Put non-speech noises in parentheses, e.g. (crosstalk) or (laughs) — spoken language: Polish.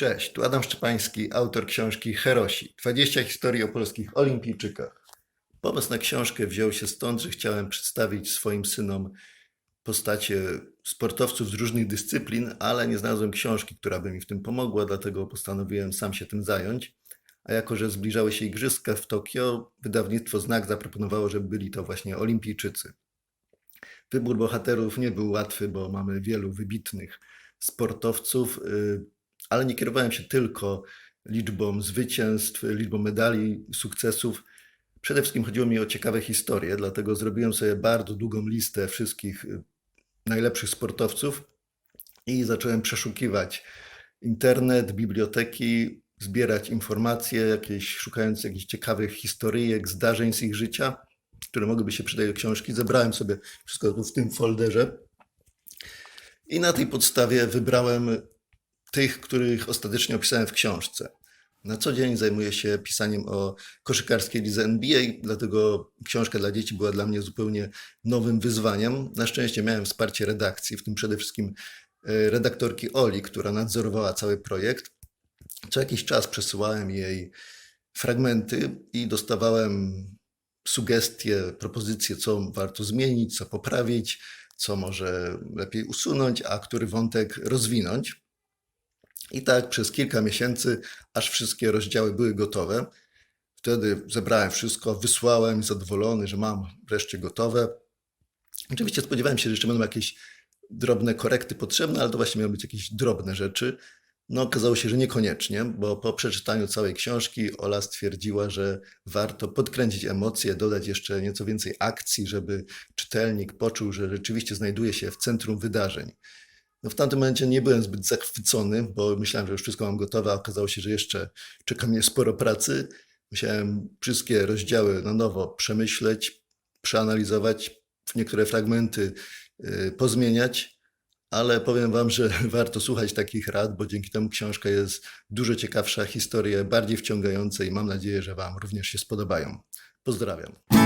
Cześć, tu Adam Szczepański, autor książki Herosi 20 historii o polskich olimpijczykach. Pomysł na książkę wziął się stąd, że chciałem przedstawić swoim synom postacie sportowców z różnych dyscyplin, ale nie znalazłem książki, która by mi w tym pomogła, dlatego postanowiłem sam się tym zająć. A jako, że zbliżały się igrzyska w Tokio, wydawnictwo Znak zaproponowało, żeby byli to właśnie olimpijczycy. Wybór bohaterów nie był łatwy, bo mamy wielu wybitnych sportowców, y, ale nie kierowałem się tylko liczbą zwycięstw, liczbą medali, sukcesów. Przede wszystkim chodziło mi o ciekawe historie, dlatego zrobiłem sobie bardzo długą listę wszystkich y, najlepszych sportowców i zacząłem przeszukiwać internet, biblioteki, zbierać informacje, jakieś, szukając jakichś ciekawych historyjek, zdarzeń z ich życia, które mogłyby się przydać do książki. Zebrałem sobie wszystko w tym folderze i na tej podstawie wybrałem tych, których ostatecznie opisałem w książce. Na co dzień zajmuję się pisaniem o koszykarskiej lidze NBA, dlatego książka dla dzieci była dla mnie zupełnie nowym wyzwaniem. Na szczęście miałem wsparcie redakcji, w tym przede wszystkim e, redaktorki Oli, która nadzorowała cały projekt. Co jakiś czas przesyłałem jej fragmenty i dostawałem sugestie, propozycje, co warto zmienić, co poprawić, co może lepiej usunąć, a który wątek rozwinąć. I tak przez kilka miesięcy, aż wszystkie rozdziały były gotowe. Wtedy zebrałem wszystko, wysłałem zadowolony, że mam wreszcie gotowe. Oczywiście spodziewałem się, że jeszcze będą jakieś drobne korekty potrzebne, ale to właśnie miały być jakieś drobne rzeczy. No, okazało się, że niekoniecznie, bo po przeczytaniu całej książki Ola stwierdziła, że warto podkręcić emocje, dodać jeszcze nieco więcej akcji, żeby czytelnik poczuł, że rzeczywiście znajduje się w centrum wydarzeń. No w tamtym momencie nie byłem zbyt zachwycony, bo myślałem, że już wszystko mam gotowe, a okazało się, że jeszcze czeka mnie sporo pracy. Musiałem wszystkie rozdziały na nowo przemyśleć, przeanalizować, niektóre fragmenty y, pozmieniać, ale powiem Wam, że (laughs) warto słuchać takich rad, bo dzięki temu książka jest dużo ciekawsza, historie bardziej wciągające i mam nadzieję, że Wam również się spodobają. Pozdrawiam.